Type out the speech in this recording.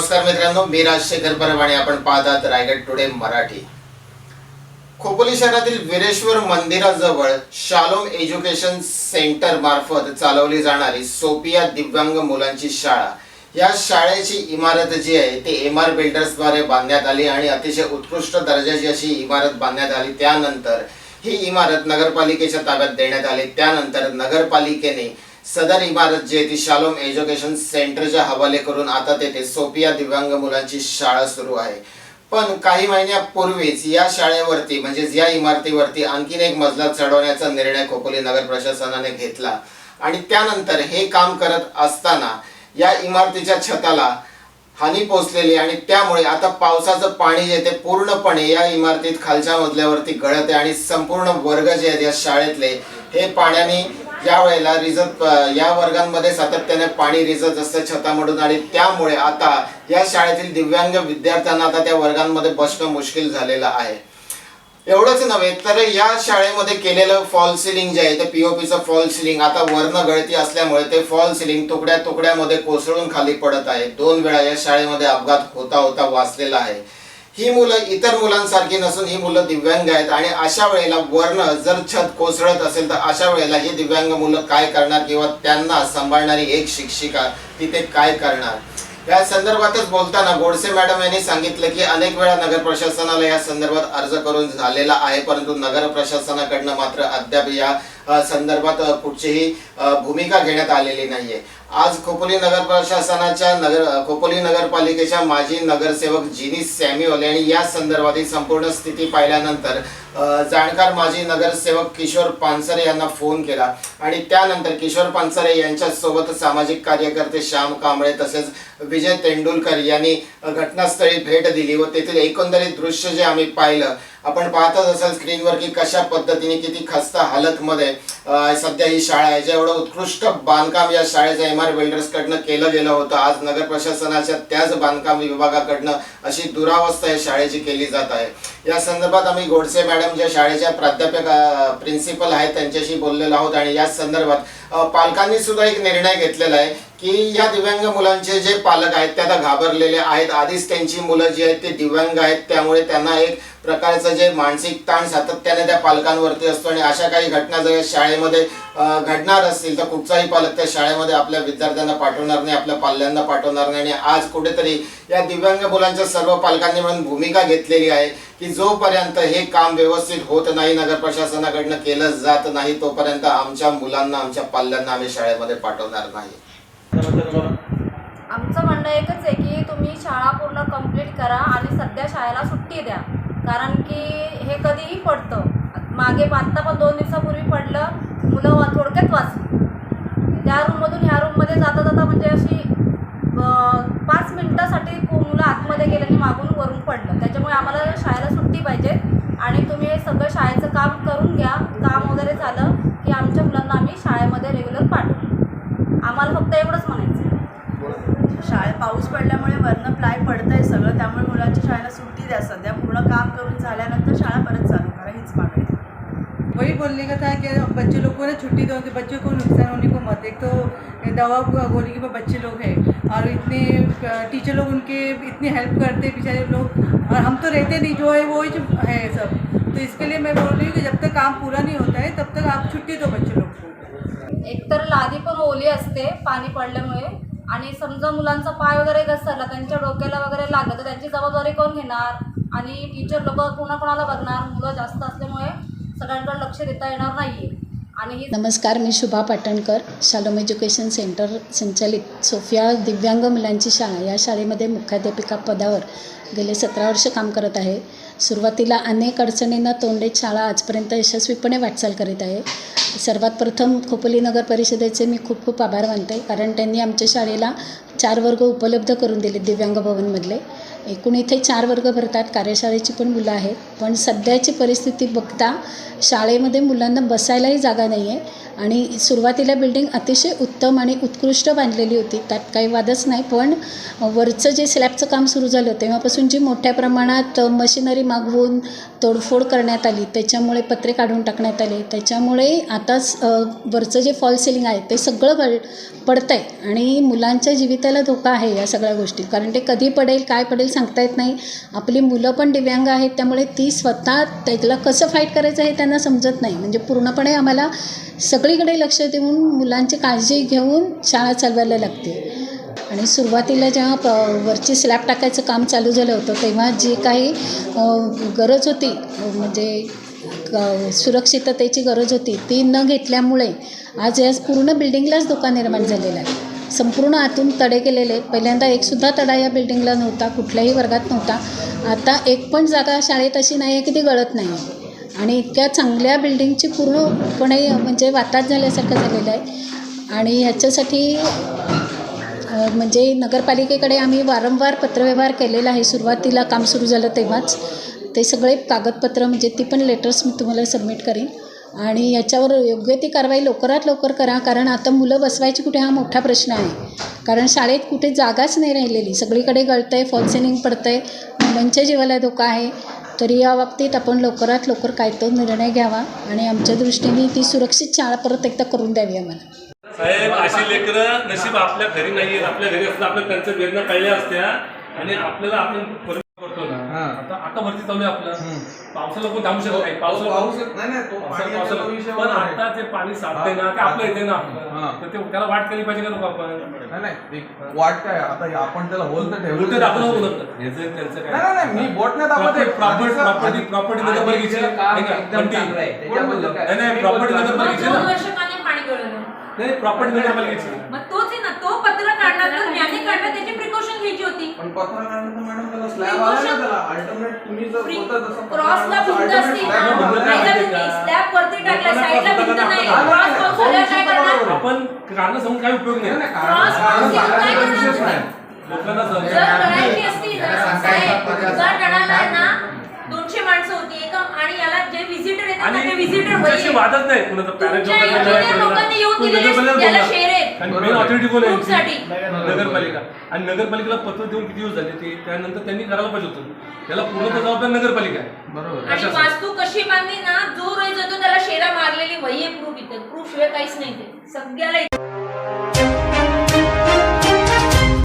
नमस्कार मित्रांनो मी राजशेखर परब आणि आपण पाहतात रायगड टुडे मराठी. खोपोली शहरातील वीरेश्वर मंदिराजवळ शालोम एज्युकेशन सेंटर मार्फत चालवली जाणारी सोपिया दिव्यांग मुलांची शाळा. या शाळेची इमारत जी आहे ती एम आर बिल्डर्सद्वारे बांधण्यात आली आणि अतिशय उत्कृष्ट दर्जाची अशी इमारत बांधण्यात आली. त्यानंतर ही इमारत नगरपालिकेच्या ताब्यात देण्यात आली. त्यानंतर नगरपालिकेने सदर इमारत जे ती शालोम एज्युकेशन सेंटरच्या हवाले करून आता तेथे सोपिया दिव्यांग मुलांची शाळा सुरू आहे. पण काही महिन्यापूर्वीच या शाळेवरती म्हणजेच या इमारतीवरती आणखीन एक मजला चढवण्याचा निर्णय खोपोली नगर प्रशासनाने घेतला. आणि त्यानंतर हे काम करत असताना या इमारतीच्या छताला हानी पोचलेली आणि त्यामुळे आता पावसाचं पाणी जे ते पूर्णपणे या इमारतीत खालच्या मजल्यावरती गळत आहे आणि संपूर्ण वर्ग जे आहेत या शाळेतले हे पाण्याने या वेळेला रिजत या वर्गांमध्ये सातत्याने पाणी रिजत असतं छतामधून आणि त्यामुळे आता या शाळेतील दिव्यांग विद्यार्थ्यांना आता त्या वर्गांमध्ये बसणं मुश्किल झालेलं आहे. एवढंच नव्हे तर या शाळेमध्ये केलेलं फॉल सिलिंग जे आहे ते पीओपीचं फॉल सिलिंग आता वर्ण गळती असल्यामुळे ते फॉल सिलिंग तुकड्या तुकड्यामध्ये कोसळून खाली पडत आहे. दोन वेळा या शाळेमध्ये अपघात होता होता वाचलेला आहे. ही मुलं इतर मुलांसारखी नसून ही मुलं दिव्यांग आहेत आणि अशा वेळेला वर्ण जर छत कोसळत असेल तर अशा वेळेला ही दिव्यांग मुलं काय करणार किंवा त्यांना सांभाळणारी एक शिक्षिका तिथे काय करणार? या संदर्भातच बोलताना गोडसे मॅडम यांनी सांगितलं की अनेक वेळा नगर प्रशासनाला या संदर्भात अर्ज करून झालेला आहे परंतु नगर प्रशासनाकडनं मात्र अद्याप या संदर्भात कुठचीही भूमिका घेण्यात आलेली नाहीये. आज खोपोली नगर प्रशासनाच्या नगर खोपोली नगरपालिकेच्या माजी नगरसेवक जिनी सॅम्युअल यांनी या संदर्भातील संपूर्ण स्थिती पाहिल्यानंतर जाणकार माजी नगरसेवक किशोर पानसरे यांना फोन केला. आणि त्यानंतर किशोर पानसरे यांच्यासोबत सामाजिक कार्यकर्ते श्याम कांबळे तसेच विजय तेंडुलकर यांनी घटनास्थळी भेट दिली व तेथील एकंदरीत दृश्य जे आम्ही पाहिलं आपण पाहतच असाल स्क्रीनवर की कशा पद्धतीने किती खस्ता हालतमध्ये सध्या ही शाळा आहे जेवढं उत्कृष्ट बांधकाम या शाळेच्या एम आर बिल्डर्सकडनं केलं गेलं होतं. आज नगर प्रशासनाच्या त्याच बांधकाम विभागाकडनं अशी दुरावस्था या शाळेची केली जात आहे. या संदर्भात आम्ही गोडसे मॅडम ज्या शाळेच्या प्राध्यापक प्रिन्सिपल आहेत त्यांच्याशी बोललेलो आहोत. आणि या संदर्भात पालकांनी सुद्धा एक निर्णय घेतलेला आहे की या दिव्यांग मुलांचे जे पालक आहेत ते आता घाबरलेले आहेत. आधीच त्यांची मुलं जी आहेत ते दिव्यांग आहेत. त्यामुळे त्यांना एक प्रकारचं जे मानसिक ताण सातत्याने त्या पालकांवरती असतो. आणि अशा काही घटना जर शाळेमध्ये घडणार असतील तर कुठचाही पालक त्या शाळेमध्ये आपल्या विद्यार्थ्यांना पाठवणार नाही आपल्या पाल्यांना पाठवणार नाही. आणि आज कुठेतरी या दिव्यांग मुलांच्या सर्व पालकांनी म्हणून भूमिका घेतलेली आहे की जोपर्यंत हे काम व्यवस्थित होत नाही नगर प्रशासनाकडनं केलं जात नाही तोपर्यंत आमच्या मुलांना आमच्या पाल्यांना आम्ही शाळेमध्ये पाठवणार नाही. आमचं म्हणणं एकच आहे की तुम्ही शाळा पूर्ण कंप्लीट करा आणि सध्या शाळेला सुट्टी द्या. कारण की हे कधीही पडतं. मागे आत्ता पण दोन दिवसापूर्वी पडलं मुलं वा थोडक्यात वाचली. त्या रूममधून ह्या रूममध्ये जाता जाता म्हणजे अशी पाच मिनटासाठी मुलं आतमध्ये गेल्याने आणि मागून वरून पडलं. त्याच्यामुळे आम्हाला शाळेला सुट्टी पाहिजे आणि तुम्ही हे सगळं शाळेचं काम करून घ्या. काम वगैरे झालं की आमच्या मुलांना आम्ही शाळेमध्ये रेग्युलर पाठवू. आम्हाला फक्त एवढंच म्हणायचं शाळेत पाऊस पडल्यामुळे वरनं प्लाय पडतं आहे सगळं त्यामुळे मुलांच्या शाळेला सुट्टी द्या सध्या. पूर्ण काम करून झाल्यानंतर शाळा परत चालू करा हीच मागणी वही बोलने का था कि बच्चे लोग को ना छुट्टी दो तो बच्चों को नुकसान होने को मत। एक तो दवा गोली के बच्चे लोग हैं और इतने टीचर लोग उनके इतनी हेल्प करते बेचारे लोग। और हम तो रहते नहीं जो है वो ही है सब। तो इसके लिए मैं बोल रही हूँ कि जब तक काम पूरा नहीं होता है तब तक आप छुट्टी दो बच्चे एकतर लादी पण ओली असते पाणी पडल्यामुळे. आणि समजा मुलांचा पाय वगैरे घसरला त्यांच्या डोक्याला वगैरे लागलं तर त्यांची जबाबदारी कोण घेणार? आणि टीचर लोक कोणा कोणाला बघणार? मुलं जास्त असल्यामुळे सगळ्यांकडे लक्ष देता येणार नाही आणि नमस्कार मी Shubha Patankar Shalom education centre संचालित सोफिया दिव्यांग मुलांची शाळा. या शाळेमध्ये मुख्याध्यापिका पदावर गेले सतरा वर्ष काम करत आहे. सुरुवातीला अनेक अडचणींना तोंड देत शाळा आजपर्यंत यशस्वीपणे वाटचाल करीत आहे. सर्वात प्रथम खोपोली नगर परिषदेचे मी खूप खूप आभार मानते कारण त्यांनी आमच्या शाळेला चार वर्ग उपलब्ध करून दिले दिव्यांग भवनमधले. एकूण इथे चार वर्ग भरतात कार्यशाळेची पण मुलं आहेत. पण सध्याची परिस्थिती बघता शाळेमध्ये मुलांना बसायलाही जागा नाही आहे आणि सुरुवातीला बिल्डिंग अतिशय उत्तम आणि उत्कृष्ट बांधलेली होती त्यात काही वादच नाही. पण वरचं जे स्लॅबचं काम सुरू झालं तेव्हापासून आल्यापासून जी मोठ्या प्रमाणात मशिनरी मागवून तोडफोड करण्यात आली त्याच्यामुळे पत्रे काढून टाकण्यात आले त्याच्यामुळे आताच वरचं जे फॉल सिलिंग आहे ते सगळं गळ पडतं आहे आणि मुलांच्या जीविताला धोका आहे या सगळ्या गोष्टी. कारण ते कधी पडेल काय पडेल सांगता येत नाही. आपली मुलं पण दिव्यांग आहेत त्यामुळे ती स्वतः त्याला कसं फाईट करायचं हे त्यांना समजत नाही. म्हणजे पूर्णपणे आम्हाला सगळीकडे लक्ष देऊन मुलांची काळजी घेऊन शाळा चालवायला लागते. आणि सुरुवातीला जेव्हा प वरची स्लॅब टाकायचं काम चालू झालं होतं तेव्हा जी काही गरज होती म्हणजे क- सुरक्षिततेची गरज होती ती न घेतल्यामुळे आज या पूर्ण बिल्डिंगलाच धोका निर्माण झालेला आहे. संपूर्ण आतून तडे केलेले पहिल्यांदा एकसुद्धा तडा या बिल्डिंगला नव्हता कुठल्याही वर्गात नव्हता. आता एक पण जागा शाळेत अशी नाही आहे की ती गळत नाही आहे आणि इतक्या चांगल्या बिल्डिंगची पूर्णपणे म्हणजे वाताच झाल्यासारखं झालेलं आहे. आणि ह्याच्यासाठी म्हणजे नगरपालिकेकडे आम्ही वारंवार पत्रव्यवहार केलेला आहे. सुरुवातीला काम सुरू झालं तेव्हाच. ते सगळे कागदपत्र म्हणजे ती पण लेटर्स मी तुम्हाला सबमिट करीन. आणि याच्यावर योग्य ती कारवाई लवकरात लवकर करा कारण आता मुलं बसवायची कुठे हा मोठा प्रश्न आहे. कारण शाळेत कुठे जागाच नाही राहिलेली. सगळीकडे गळतं आहे फॉल सिलिंग पडतं आहे मुलांच्या जीवाला धोका आहे. तरी या बाबतीत आपण लवकरात लवकर काय तो निर्णय घ्यावा आणि आमच्या दृष्टीने ती सुरक्षित शाळा परत एकदा करून द्यावी आम्हाला. साहेब अशी लेकरं नशीब आपल्या घरी नाही आहेत आपल्या घरी असतात आपल्या त्यांच्या वेदना कळल्या असत्या. आणि आपल्याला आपण करतो ना. आता आता भरती चालू आहे आपलं पावसाला कोण थांबू शकत नाही. पावसाला पाऊस नाही नाही तो पावसाला- पाणी पावसाला- याचा विषय पण वेगळा आहे. आता ते पाणी साधते ना ते आपलं येते ना आपलं. हा. तर ते त्याला वाट केली पाहिजे का नको आपण? नाही नाही. एक वाट काय? आता आपण त्याला होल तर ठेवलं उलट दाखवलं त्यांचं नाही नाही मी बोट नाही दाखवत आहे. Property property? नाही नाही. मी प्रॉपर्टी. नगरपालिकेची दोन ना. नाही गळलं नाही प्रॉपर्टी नगरपालिकेची मग तोच आहे ना तो पत्र काढला तर ज्याने काढला त्याची प्रिकॉशन घ्यायची होती पण पत्र काढलं मॅडम त्याला स्लॅब आला ना त्याला अल्टरनेट तुम्ही जर होतं तसं पत्र क्रॉसला काढलं तर भिंत असती alternate slab आला. नाही का? तुम्ही स्लॅब वरती टाकला साईडला भिंत नाही. क्रॉस पाऊस काय करणार आपण कारणं सांगून काय उपयोग नाही, नाही नाही, कारण काय विषयच करणार नाही. लोकांना जर. करायची असती ना साहेब, जर गडाला आहे ना दोनशे माणसं होती एका आणि याला जे विजिटर येतात ना, ते आणि विजिटर तुमच्याशी वादच नाही कुणाचा पॅरेंट तुमच्या engineer लोकांनी येऊन दिलेले याला share आहेत. आणि मेन ऑथॉरिटी कोण आहे? Proof साठी. यांची? नगरपालिका. आणि नगरपालिकेला पत्र देऊन किती दिवस झाले ते? त्यानंतर त्यांनी करायला पाहिजे होतं. त्याला पूर्ण जबाबदार नगरपालिका आहे. बरोबर. आणि वास्तू कशी बांधली ना जो रोज होतो त्याला शेरा मारलेली वही प्रूफ इथे. प्रूफ शिवाय काहीच नाही ते. सगळ्याला